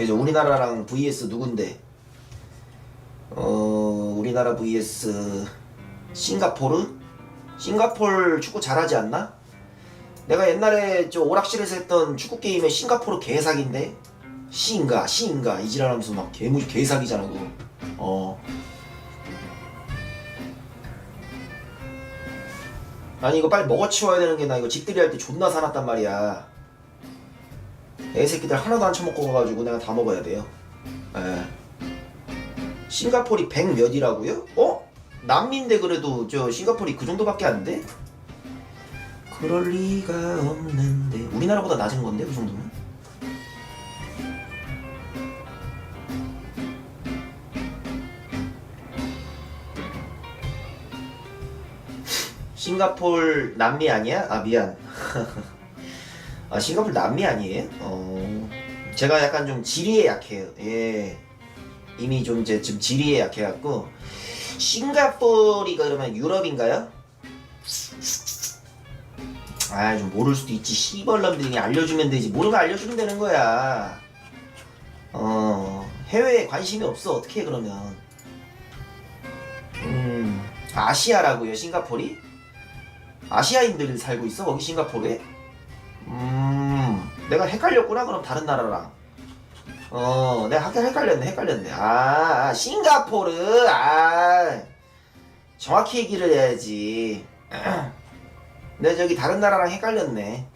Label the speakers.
Speaker 1: 그래서 우리나라랑 vs 누군데? 어 우리나라 vs 싱가포르? 싱가폴 축구 잘하지 않나? 내가 옛날에 저 오락실에서 했던 축구 게임에 싱가포르 개사기인데 시인가 시인가 이지랄하면서 막 개무 개사기잖아 그거. 어. 아니 이거 빨리 먹어치워야 되는 게 나 이거 집들이 할 때 존나 사놨단 말이야. 애 새끼들 하나도 안 처먹고 가가지고 내가 다 먹어야 돼요. 예. 싱가폴이 100 몇이라고요? 어? 남미인데 그래도 저 싱가폴이 그 정도밖에 안 돼? 그럴 리가 없는데 우리나라보다 낮은 건데 그 정도면? 싱가폴 남미 아니야? 아 미안. 아 싱가폴 남미 아니에요? 어 제가 약간 좀 지리에 약해요. 예 이미 좀 이제 좀 지리에 약해갖고 싱가폴이 그러면 유럽인가요? 아 좀 모를 수도 있지 시벌놈들이 알려주면 되지 모르면 알려주면 되는 거야. 어 해외에 관심이 없어 어떻게 해 그러면? 음 아시아라고요 싱가폴이? 아시아인들 살고 있어 거기 싱가포르에? 음 내가 헷갈렸구나 그럼 다른 나라랑. 어 내가 하긴 헷갈렸네 헷갈렸네. 아 아, 싱가포르. 아 정확히 얘기를 해야지. 내가 저기 다른 나라랑 헷갈렸네